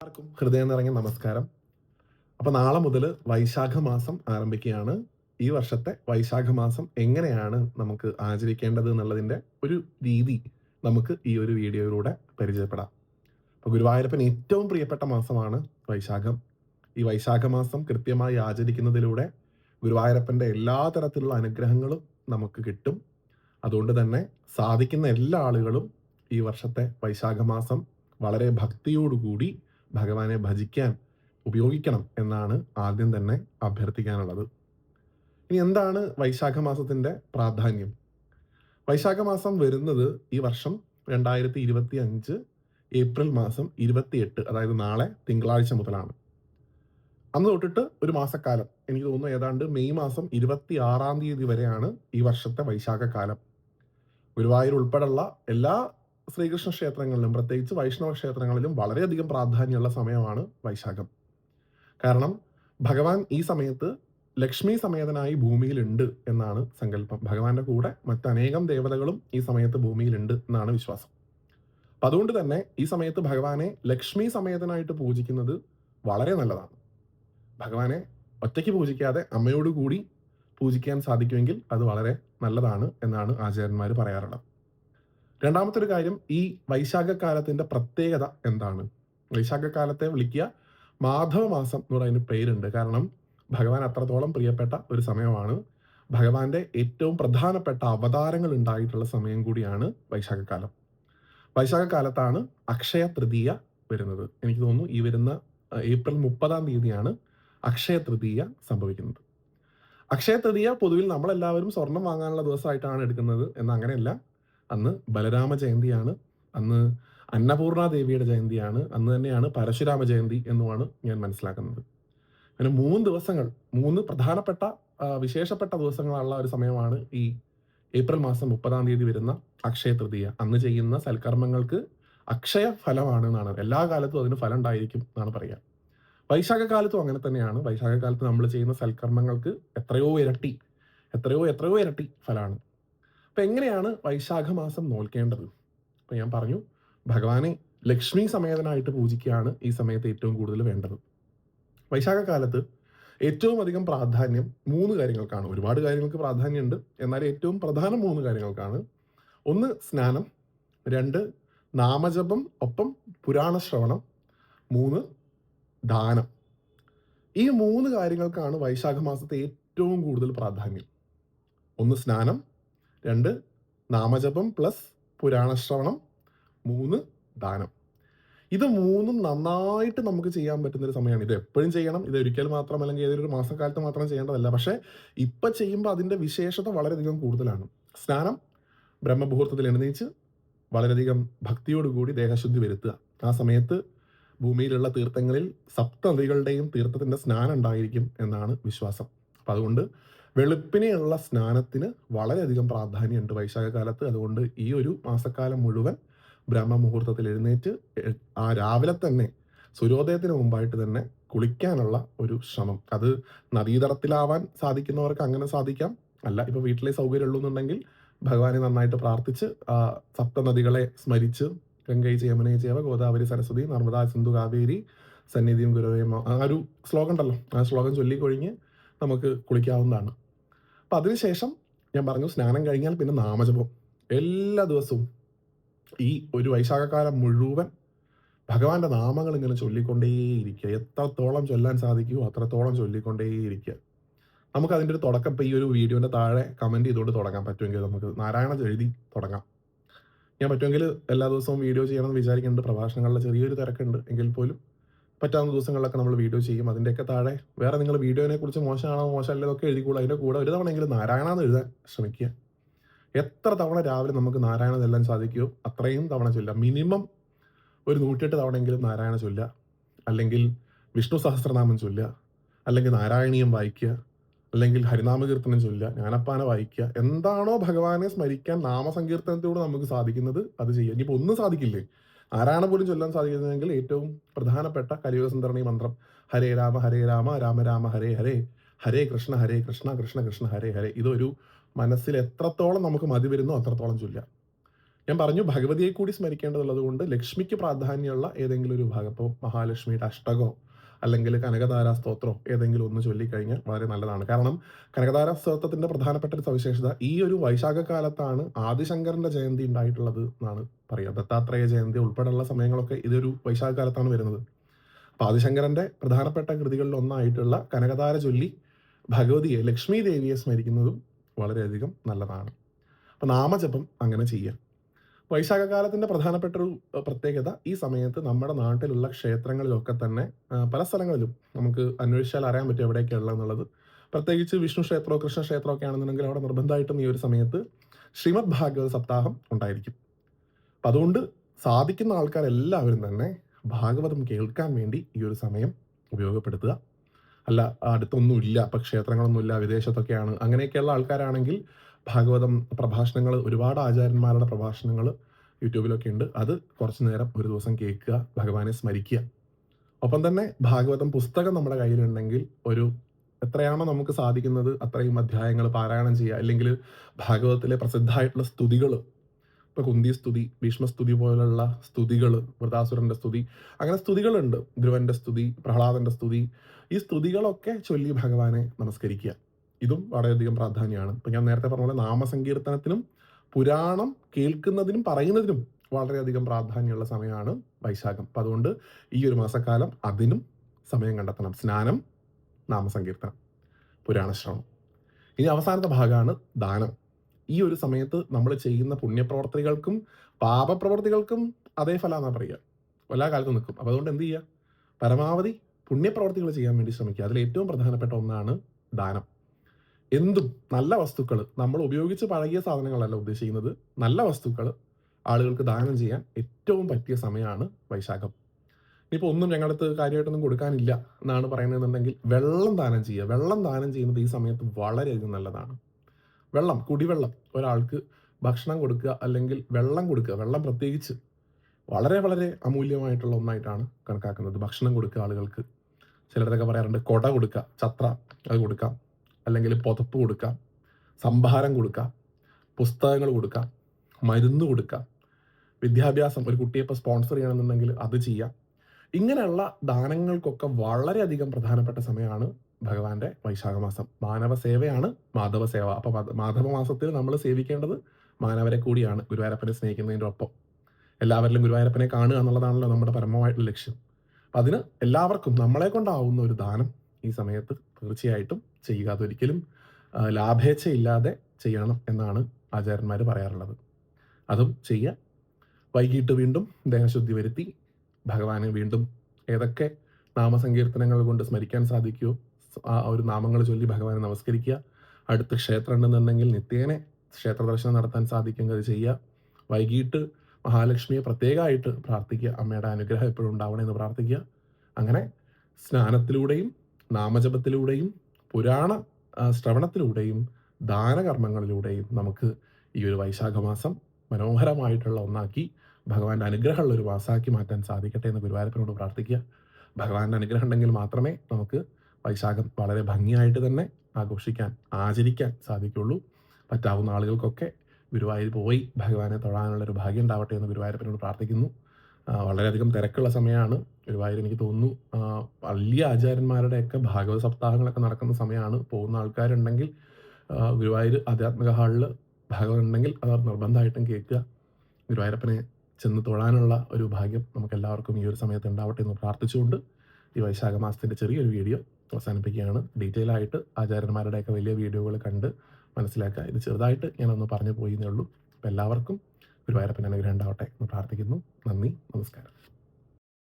എല്ലാവർക്കും ഹൃദയം നിറഞ്ഞ നമസ്കാരം. അപ്പൊ നാളെ മുതൽ വൈശാഖ മാസം ആരംഭിക്കുകയാണ്. ഈ വർഷത്തെ വൈശാഖ മാസം എങ്ങനെയാണ് നമുക്ക് ആചരിക്കേണ്ടത് എന്നുള്ളതിന്റെ ഒരു രീതി നമുക്ക് ഈ ഒരു വീഡിയോയിലൂടെ പരിചയപ്പെടാം. അപ്പൊ ഗുരുവായൂരപ്പൻ ഏറ്റവും പ്രിയപ്പെട്ട മാസമാണ് വൈശാഖം. ഈ വൈശാഖ മാസം കൃത്യമായി ആചരിക്കുന്നതിലൂടെ ഗുരുവായൂരപ്പന്റെ എല്ലാ തരത്തിലുള്ള അനുഗ്രഹങ്ങളും നമുക്ക് കിട്ടും. അതുകൊണ്ട് തന്നെ സാധിക്കുന്ന എല്ലാ ആളുകളും ഈ വർഷത്തെ വൈശാഖ മാസം വളരെ ഭക്തിയോടുകൂടി ഭഗവാനെ ഭജിക്കാൻ ഉപയോഗിക്കണം എന്നാണ് ആദ്യം തന്നെ അഭ്യർത്ഥിക്കാനുള്ളത്. ഇനി എന്താണ് വൈശാഖ മാസത്തിന്റെ പ്രാധാന്യം? വൈശാഖ മാസം വരുന്നത് ഈ വർഷം രണ്ടായിരത്തി ഇരുപത്തി അഞ്ച് ഏപ്രിൽ മാസം ഇരുപത്തിയെട്ട് അതായത് നാളെ തിങ്കളാഴ്ച മുതലാണ്. അന്ന് തൊട്ടിട്ട് ഒരു മാസക്കാലം. എനിക്ക് തോന്നുന്നു ഏതാണ്ട് മെയ് മാസം ഇരുപത്തി ആറാം തീയതി വരെയാണ് ഈ വർഷത്തെ വൈശാഖ കാലം. ഗുരുവായൂർ ഉൾപ്പെടെയുള്ള എല്ലാ ശ്രീകൃഷ്ണ ക്ഷേത്രങ്ങളിലും പ്രത്യേകിച്ച് വൈഷ്ണവ ക്ഷേത്രങ്ങളിലും വളരെയധികം പ്രാധാന്യമുള്ള സമയമാണ് വൈശാഖം. കാരണം ഭഗവാൻ ഈ സമയത്ത് ലക്ഷ്മി സമേതനായി ഭൂമിയിലുണ്ട് എന്നാണ് സങ്കല്പം. ഭഗവാന്റെ കൂടെ മറ്റനേകം ദേവതകളും ഈ സമയത്ത് ഭൂമിയിലുണ്ട് എന്നാണ് വിശ്വാസം. അപ്പൊ അതുകൊണ്ട് തന്നെ ഈ സമയത്ത് ഭഗവാനെ ലക്ഷ്മി സമേതനായിട്ട് പൂജിക്കുന്നത് വളരെ നല്ലതാണ്. ഭഗവാനെ ഒറ്റയ്ക്ക് പൂജിക്കാതെ അമ്മയോടുകൂടി പൂജിക്കാൻ സാധിക്കുമെങ്കിൽ അത് വളരെ നല്ലതാണ് എന്നാണ് ആചാര്യന്മാർ പറയാറുള്ളത്. രണ്ടാമത്തെ ഒരു കാര്യം ഈ വൈശാഖ കാലത്തിന്റെ പ്രത്യേകത എന്താണ്? വൈശാഖ കാലത്തെ വിളിക്കുക മാധവ മാസം എന്ന് പറയുന്ന പേരുണ്ട്. കാരണം ഭഗവാൻ അത്രത്തോളം പ്രിയപ്പെട്ട ഒരു സമയമാണ്. ഭഗവാന്റെ ഏറ്റവും പ്രധാനപ്പെട്ട അവതാരങ്ങൾ ഉണ്ടായിട്ടുള്ള സമയം കൂടിയാണ് വൈശാഖകാലം. വൈശാഖകാലത്താണ് അക്ഷയ തൃതീയ വരുന്നത്. എനിക്ക് തോന്നുന്നു ഈ വരുന്ന ഏപ്രിൽ മുപ്പതാം തീയതിയാണ് അക്ഷയ തൃതീയ സംഭവിക്കുന്നത്. അക്ഷയ തൃതീയ പൊതുവിൽ നമ്മളെല്ലാവരും സ്വർണം വാങ്ങാനുള്ള ദിവസമായിട്ടാണ് എടുക്കുന്നത്. എന്ന് അങ്ങനെയല്ല അന്ന് ബലരാമ ജയന്തിയാണ്. അന്ന് അന്നപൂർണ ദേവിയുടെ ജയന്തിയാണ്. അന്ന് തന്നെയാണ് പരശുരാമ ജയന്തി എന്നുമാണ് ഞാൻ മനസ്സിലാക്കുന്നത്. അങ്ങനെ മൂന്ന് ദിവസങ്ങൾ മൂന്ന് പ്രധാനപ്പെട്ട വിശേഷപ്പെട്ട ദിവസങ്ങളുള്ള ഒരു സമയമാണ് ഈ ഏപ്രിൽ മാസം മുപ്പതാം തീയതി വരുന്ന അക്ഷയ തൃതീയ. അന്ന് ചെയ്യുന്ന സൽക്കർമ്മങ്ങൾക്ക് അക്ഷയ ഫലമാണ് എന്നാണ്. എല്ലാ കാലത്തും അതിന് ഫലം ഉണ്ടായിരിക്കും എന്നാണ് പറയുക വൈശാഖകാലത്തും അങ്ങനെ തന്നെയാണ്. വൈശാഖകാലത്ത് നമ്മൾ ചെയ്യുന്ന സൽക്കർമ്മങ്ങൾക്ക് എത്രയോ ഇരട്ടി എത്രയോ എത്രയോ ഇരട്ടി ഫലമാണ് അപ്പൊ എങ്ങനെയാണ് വൈശാഖ മാസം നോൽക്കേണ്ടത്? അപ്പൊ ഞാൻ പറഞ്ഞു ഭഗവാനെ ലക്ഷ്മി സമേതനായിട്ട് പൂജിക്കുകയാണ് ഈ സമയത്ത് ഏറ്റവും കൂടുതൽ വേണ്ടത്. വൈശാഖ കാലത്ത് ഏറ്റവും അധികം പ്രാധാന്യം മൂന്ന് കാര്യങ്ങൾക്കാണ്. ഒരുപാട് കാര്യങ്ങൾക്ക് പ്രാധാന്യമുണ്ട്. എന്നാൽ ഏറ്റവും പ്രധാന മൂന്ന് കാര്യങ്ങൾക്കാണ്. ഒന്ന് സ്നാനം. രണ്ട് നാമജപം. ഒപ്പം പുരാണ ശ്രവണം മൂന്ന് ദാനം. ഈ മൂന്ന് കാര്യങ്ങൾക്കാണ് വൈശാഖ മാസത്തെ ഏറ്റവും കൂടുതൽ പ്രാധാന്യം. ഒന്ന് സ്നാനം. രണ്ട് നാമജപം പ്ലസ് പുരാണശ്രവണം. മൂന്ന് ദാനം. ഇത് മൂന്നും നന്നായിട്ട് നമുക്ക് ചെയ്യാൻ പറ്റുന്ന ഒരു സമയമാണ്. ഇത് എപ്പോഴും ചെയ്യണം. ഇത് ഒരിക്കൽ മാത്രം അല്ലെങ്കിൽ ഏതൊരു മാസക്കാലത്ത് മാത്രം ചെയ്യേണ്ടതല്ല. പക്ഷേ ഇപ്പം ചെയ്യുമ്പോൾ അതിന്റെ വിശേഷത വളരെയധികം കൂടുതലാണ്. സ്നാനം ബ്രഹ്മമുഹൂർത്തത്തിൽ എഴുന്നേച്ച് വളരെയധികം ഭക്തിയോടുകൂടി ദേഹശുദ്ധി വരുത്തുക. ആ സമയത്ത് ഭൂമിയിലുള്ള തീർത്ഥങ്ങളിൽ സപ്തനദികളുടെയും തീർത്ഥത്തിന്റെ സ്നാനം ഉണ്ടായിരിക്കും എന്നാണ് വിശ്വാസം. അപ്പം അതുകൊണ്ട് വെളുപ്പിനെയുള്ള സ്നാനത്തിന് വളരെയധികം പ്രാധാന്യമുണ്ട് വൈശാഖ കാലത്ത് അതുകൊണ്ട് ഈ ഒരു മാസക്കാലം മുഴുവൻ ബ്രഹ്മ മുഹൂർത്തത്തിൽ എഴുന്നേറ്റ് ആ രാവിലെ തന്നെ സൂര്യോദയത്തിന് മുമ്പായിട്ട് തന്നെ കുളിക്കാനുള്ള ഒരു ശ്രമം. അത് നദീതടത്തിലാവാൻ സാധിക്കുന്നവർക്ക് അങ്ങനെ സാധിക്കാം. അല്ല ഇപ്പൊ വീട്ടിലെ സൗകര്യം ഉള്ളൂന്നുണ്ടെങ്കിൽ ഭഗവാനെ നന്നായിട്ട് പ്രാർത്ഥിച്ച് ആ സപ്തനദികളെ സ്മരിച്ച് ഗംഗൈ ചേമനൈ ചേവ ഗോദാവരി സരസ്വതി നർമ്മദാ സിന്ധു കാവേരി സന്നിധിയും ഗുരുവേമ ആ ഒരു ശ്ലോകം ഉണ്ടല്ലോ. ആ ശ്ലോകം ചൊല്ലിക്കൊഴിഞ്ഞ് നമുക്ക് കുളിക്കാവുന്നതാണ്. അപ്പൊ അതിനുശേഷം ഞാൻ പറഞ്ഞു സ്നാനം കഴിഞ്ഞാൽ പിന്നെ നാമജപം. എല്ലാ ദിവസവും ഈ ഒരു വൈശാഖകാലം മുഴുവൻ ഭഗവാന്റെ നാമങ്ങൾ ഇങ്ങനെ ചൊല്ലിക്കൊണ്ടേയിരിക്കുക. എത്രത്തോളം ചൊല്ലാൻ സാധിക്കുമോ അത്രത്തോളം ചൊല്ലിക്കൊണ്ടേയിരിക്കുക. നമുക്ക് അതിന്റെ ഒരു തുടക്കം ഇപ്പോൾ ഈ ഒരു വീഡിയോന്റെ താഴെ കമന്റ് ചെയ്തുകൊണ്ട് തുടങ്ങാൻ പറ്റുമെങ്കിൽ നമുക്ക് നാരായണ എഴുതി തുടങ്ങാം. ഞാൻ പറ്റുമെങ്കിൽ എല്ലാ ദിവസവും വീഡിയോ ചെയ്യണമെന്ന് വിചാരിക്കുന്നുണ്ട്. പ്രഭാഷണങ്ങളുടെ ചെറിയൊരു തിരക്കുണ്ട്. എങ്കിൽ പോലും പറ്റാവുന്ന ദിവസങ്ങളിലൊക്കെ നമ്മൾ വീഡിയോ ചെയ്യും. അതിന്റെയൊക്കെ താഴെ വേറെ നിങ്ങൾ വീഡിയോനെ കുറിച്ച് മോശമാണോ മോശമല്ലേ എന്നൊക്കെ എഴുതിക്കൂടാ. അതിന്റെ കൂടെ ഒരു തവണയെങ്കിലും നാരായണ എന്ന് എഴുതാൻ ശ്രമിക്കുക. എത്ര തവണ രാവിലെ നമുക്ക് നാരായണ ചെല്ലാൻ സാധിക്കുമോ അത്രയും തവണ ചൊല്ലാം മിനിമം ഒരു നൂറ്റെട്ട് തവണയെങ്കിലും നാരായണ ചൊല്ലുക. അല്ലെങ്കിൽ വിഷ്ണു സഹസ്രനാമം ചൊല്ലുക. അല്ലെങ്കിൽ നാരായണീയം വായിക്കുക. അല്ലെങ്കിൽ ഹരിനാമകീർത്തനം ചൊല്ലുക. ജ്ഞാനപ്പാന വായിക്കുക. എന്താണോ ഭഗവാനെ സ്മരിക്കാൻ നാമസങ്കീർത്തനത്തിലൂടെ നമുക്ക് സാധിക്കുന്നത് അത് ചെയ്യുക. ഇനിയിപ്പോൾ ഒന്നും സാധിക്കില്ലേ? നാരായണ പോലും ചൊല്ലാൻ സാധിക്കുന്നതെങ്കിൽ ഏറ്റവും പ്രധാനപ്പെട്ട കലിയുഗസുന്ദരണി മന്ത്രം. ഹരേ രാമ ഹരേ രാമ രാമ രാമ ഹരേ ഹരേ. ഹരേ കൃഷ്ണ ഹരേ കൃഷ്ണ കൃഷ്ണ കൃഷ്ണ ഹരേ ഹരേ. ഇതൊരു മനസ്സിൽ എത്രത്തോളം നമുക്ക് മതി വരുന്നോ അത്രത്തോളം ചൊല്ലുക. ഞാൻ പറഞ്ഞു ഭഗവതിയെ കൂടി സ്മരിക്കേണ്ടതുള്ളത് കൊണ്ട് ലക്ഷ്മിക്ക് പ്രാധാന്യമുള്ള ഏതെങ്കിലും ഒരു ഭാഗം ഇപ്പോൾ മഹാലക്ഷ്മിയുടെ അഷ്ടകോ. അല്ലെങ്കിൽ കനകധാര സ്തോത്രം ഏതെങ്കിലും ഒന്ന് ചൊല്ലിക്കഴിഞ്ഞാൽ വളരെ നല്ലതാണ്. കാരണം കനകധാര സ്തോത്രത്തിന്റെ പ്രധാനപ്പെട്ട ഒരു സവിശേഷത ഈ ഒരു വൈശാഖ കാലത്താണ് ആദിശങ്കരന്റെ ജയന്തി ഉണ്ടായിട്ടുള്ളത് എന്നാണ് പറയുക. ദത്താത്രേയ ജയന്തി ഉൾപ്പെടെയുള്ള സമയങ്ങളൊക്കെ ഇതൊരു വൈശാഖ കാലത്താണ് വരുന്നത്. അപ്പൊ ആദിശങ്കരന്റെ പ്രധാനപ്പെട്ട കൃതികളിൽ ഒന്നായിട്ടുള്ള കനകധാര ചൊല്ലി ഭഗവതിയെ ലക്ഷ്മി ദേവിയെ സ്മരിക്കുന്നതും വളരെയധികം നല്ലതാണ്. അപ്പൊ നാമജപം അങ്ങനെ ചെയ്യാം. വൈശാഖകാലത്തിന്റെ പ്രധാനപ്പെട്ട ഒരു പ്രത്യേകത ഈ സമയത്ത് നമ്മുടെ നാട്ടിലുള്ള ക്ഷേത്രങ്ങളിലൊക്കെ തന്നെ പല സ്ഥലങ്ങളിലും നമുക്ക് അന്വേഷിച്ചാൽ അറിയാൻ പറ്റും എവിടെയൊക്കെയുള്ള എന്നുള്ളത് പ്രത്യേകിച്ച് വിഷ്ണു ക്ഷേത്രമോ കൃഷ്ണ ക്ഷേത്രമോ ഒക്കെ ആണെന്നുണ്ടെങ്കിൽ അവിടെ നിർബന്ധമായിട്ടും ഈ ഒരു സമയത്ത് ശ്രീമദ് ഭാഗവത സപ്താഹം ഉണ്ടായിരിക്കും. അപ്പം അതുകൊണ്ട് സാധിക്കുന്ന ആൾക്കാരെല്ലാവരും തന്നെ ഭാഗവതം കേൾക്കാൻ വേണ്ടി ഈ ഒരു സമയം ഉപയോഗപ്പെടുത്തുക. അല്ല അടുത്തൊന്നുമില്ല ഇപ്പം ക്ഷേത്രങ്ങളൊന്നുമില്ല വിദേശത്തൊക്കെയാണ് അങ്ങനെയൊക്കെയുള്ള ആൾക്കാരാണെങ്കിൽ ഭാഗവതം പ്രഭാഷണങ്ങൾ ഒരുപാട് ആചാര്യന്മാരുടെ പ്രഭാഷണങ്ങൾ യൂട്യൂബിലൊക്കെ ഉണ്ട്. അത് കുറച്ചു നേരം ഒരു ദിവസം കേൾക്കുക ഭഗവാനെ സ്മരിക്കുക. ഒപ്പം തന്നെ ഭാഗവതം പുസ്തകം നമ്മുടെ കയ്യിലുണ്ടെങ്കിൽ ഒരു എത്രയാണോ നമുക്ക് സാധിക്കുന്നത് അത്രയും അധ്യായങ്ങൾ പാരായണം ചെയ്യുക. അല്ലെങ്കിൽ ഭാഗവതത്തിലെ പ്രസിദ്ധമായിട്ടുള്ള സ്തുതികൾ ഇപ്പൊ കുന്തി സ്തുതി ഭീഷ്മസ്തുതി പോലുള്ള സ്തുതികൾ വൃതാസുരന്റെ സ്തുതി അങ്ങനെ സ്തുതികളുണ്ട്. ധ്രുവന്റെ സ്തുതി പ്രഹ്ലാദന്റെ സ്തുതി ഈ സ്തുതികളൊക്കെ ചൊല്ലി ഭഗവാനെ നമസ്കരിക്കുക. ഇതും വളരെയധികം പ്രാധാന്യമാണ്. ഇപ്പൊ ഞാൻ നേരത്തെ പറഞ്ഞ പോലെ നാമസങ്കീർത്തനത്തിനും പുരാണം കേൾക്കുന്നതിനും പറയുന്നതിനും വളരെയധികം പ്രാധാന്യമുള്ള സമയമാണ് വൈശാഖം. അപ്പൊ അതുകൊണ്ട് ഈ ഒരു മാസക്കാലം അതിനും സമയം കണ്ടെത്തണം. സ്നാനം നാമസങ്കീർത്തനം പുരാണശ്രവണം ഇനി അവസാനത്തെ ഭാഗമാണ് ദാനം. ഈ ഒരു സമയത്ത് നമ്മൾ ചെയ്യുന്ന പുണ്യപ്രവർത്തികൾക്കും പാപപ്രവർത്തികൾക്കും അതേ ഫലമാണ് പറയുക. എല്ലാ കാലത്തും നിൽക്കും. അപ്പൊ അതുകൊണ്ട് എന്ത് ചെയ്യുക? പരമാവധി പുണ്യപ്രവർത്തികൾ ചെയ്യാൻ വേണ്ടി ശ്രമിക്കുക. അതിൽ ഏറ്റവും പ്രധാനപ്പെട്ട ഒന്നാണ് ദാനം. എന്തും നല്ല വസ്തുക്കൾ നമ്മൾ ഉപയോഗിച്ച് പഴകിയ സാധനങ്ങളല്ല ഉദ്ദേശിക്കുന്നത്. നല്ല വസ്തുക്കൾ ആളുകൾക്ക് ദാനം ചെയ്യാൻ ഏറ്റവും പറ്റിയ സമയമാണ് വൈശാഖം. ഇനിയിപ്പോൾ ഒന്നും ഞങ്ങളുടെ അടുത്ത് കാര്യമായിട്ടൊന്നും കൊടുക്കാനില്ല എന്നാണ് പറയുന്നതെന്നുണ്ടെങ്കിൽ വെള്ളം ദാനം ചെയ്യുക. വെള്ളം ദാനം ചെയ്യുന്നത് ഈ സമയത്ത് വളരെയധികം നല്ലതാണ്. വെള്ളം കുടിവെള്ളം ഒരാൾക്ക് ഭക്ഷണം കൊടുക്കുക അല്ലെങ്കിൽ വെള്ളം കൊടുക്കുക. വെള്ളം പ്രത്യേകിച്ച് വളരെ വളരെ അമൂല്യമായിട്ടുള്ള ഒന്നായിട്ടാണ് കണക്കാക്കുന്നത്. ഭക്ഷണം കൊടുക്കുക ആളുകൾക്ക്. ചിലരൊക്കെ പറയാറുണ്ട് കൊട കൊടുക്കുക ചത്ര അത് കൊടുക്കാം. അല്ലെങ്കിൽ പുതപ്പ് കൊടുക്കാം സംഭാരം കൊടുക്കാം പുസ്തകങ്ങൾ കൊടുക്കാം മരുന്ന് കൊടുക്കാം വിദ്യാഭ്യാസം ഒരു കുട്ടിയെ ഇപ്പോൾ സ്പോൺസർ ചെയ്യണമെന്നുണ്ടെങ്കിൽ അത് ചെയ്യാം. ഇങ്ങനെയുള്ള ദാനങ്ങൾക്കൊക്കെ വളരെയധികം പ്രധാനപ്പെട്ട സമയമാണ് ഭഗവാന്റെ വൈശാഖ മാസം മാനവ സേവയാണ് മാധവ സേവ. അപ്പൊ മാധവ മാസത്തിൽ നമ്മൾ സേവിക്കേണ്ടത് മാനവരെ കൂടിയാണ് ഗുരുവായൂരപ്പനെ സ്നേഹിക്കുന്നതിന്റെ ഒപ്പം. എല്ലാവരിലും ഗുരുവായൂരപ്പനെ കാണുക എന്നുള്ളതാണല്ലോ നമ്മുടെ പരമമായിട്ടുള്ള ലക്ഷ്യം. അപ്പൊ അതിന് എല്ലാവർക്കും നമ്മളെ കൊണ്ടാവുന്ന ഒരു ദാനം ഈ സമയത്ത് തീർച്ചയായിട്ടും ചെയ്യുക. അതൊരിക്കലും ലാഭേച്ഛയില്ലാതെ ചെയ്യണം എന്നാണ് ആചാര്യന്മാർ പറയാറുള്ളത്. അതും ചെയ്യുക. വൈകിട്ട് വീണ്ടും ദേഹശുദ്ധി വരുത്തി ഭഗവാനെ വീണ്ടും ഏതൊക്കെ നാമസങ്കീർത്തനങ്ങൾ കൊണ്ട് സ്മരിക്കാൻ സാധിക്കുമോ ആ ഒരു നാമങ്ങൾ ചൊല്ലി ഭഗവാനെ നമസ്കരിക്കുക. അടുത്ത് ക്ഷേത്രം ഉണ്ടെന്നുണ്ടെങ്കിൽ നിത്യേനെ ക്ഷേത്ര ദർശനം നടത്താൻ സാധിക്കും. അത് ചെയ്യുക. വൈകിട്ട് മഹാലക്ഷ്മിയെ പ്രത്യേകമായിട്ട് പ്രാർത്ഥിക്കുക. അമ്മയുടെ അനുഗ്രഹം എപ്പോഴും ഉണ്ടാവണേ എന്ന് പ്രാർത്ഥിക്കുക. അങ്ങനെ സ്നാനത്തിലൂടെയും നാമജപത്തിലൂടെയും പുരാണ ശ്രവണത്തിലൂടെയും ദാനകർമ്മങ്ങളിലൂടെയും നമുക്ക് ഈ ഒരു വൈശാഖ മാസം മനോഹരമായിട്ടുള്ള ഒന്നാക്കി ഭഗവാന്റെ അനുഗ്രഹമുള്ള ഒരു മാസമാക്കി മാറ്റാൻ സാധിക്കട്ടെ എന്ന് ഗുരുവായൂരപ്പനോട് പ്രാർത്ഥിക്കുക. ഭഗവാന്റെ അനുഗ്രഹം ഉണ്ടെങ്കിൽ മാത്രമേ നമുക്ക് വൈശാഖം വളരെ ഭംഗിയായിട്ട് തന്നെ ആഘോഷിക്കാൻ ആചരിക്കാൻ സാധിക്കുള്ളൂ പറ്റാവുന്ന ആളുകൾക്കൊക്കെ ഗുരുവായൂർ പോയി ഭഗവാനെ തൊഴാനുള്ള ഒരു ഭാഗ്യം ഉണ്ടാവട്ടെ എന്ന് ഗുരുവായൂരപ്പനോട് പ്രാർത്ഥിക്കുന്നു. വളരെയധികം തിരക്കുള്ള സമയമാണ്. ഗുരുവായൂർ എനിക്ക് തോന്നുന്നു വലിയ ആചാര്യന്മാരുടെയൊക്കെ ഭാഗവത സപ്താഹങ്ങളൊക്കെ നടക്കുന്ന സമയമാണ്. പോകുന്ന ആൾക്കാരുണ്ടെങ്കിൽ ഗുരുവായൂർ ആധ്യാത്മിക ഹാളിൽ ഭാഗവതം ഉണ്ടെങ്കിൽ അത് നിർബന്ധമായിട്ടും കേൾക്കുക. ഗുരുവായൂരപ്പനെ ചെന്ന് തൊഴാനുള്ള ഒരു ഭാഗ്യം നമുക്ക് എല്ലാവർക്കും ഈ ഒരു സമയത്ത് ഉണ്ടാവട്ടെ എന്ന് പ്രാർത്ഥിച്ചുകൊണ്ട് ഈ വൈശാഖ മാസത്തിന്റെ ചെറിയൊരു വീഡിയോ അവസാനിപ്പിക്കുകയാണ്. ഡീറ്റെയിൽ ആയിട്ട് ആചാര്യന്മാരുടെയൊക്കെ വലിയ വീഡിയോകൾ കണ്ട് മനസ്സിലാക്കുക. ഇത് ചെറുതായിട്ട് ഞാനൊന്ന് പറഞ്ഞു പോയിന്നേ ഉള്ളൂ. എല്ലാവർക്കും ഗുരുവായൂരപ്പൻ അനുഗ്രഹം ഉണ്ടാവട്ടെ എന്ന് പ്രാർത്ഥിക്കുന്നു. നന്ദി. നമസ്കാരം.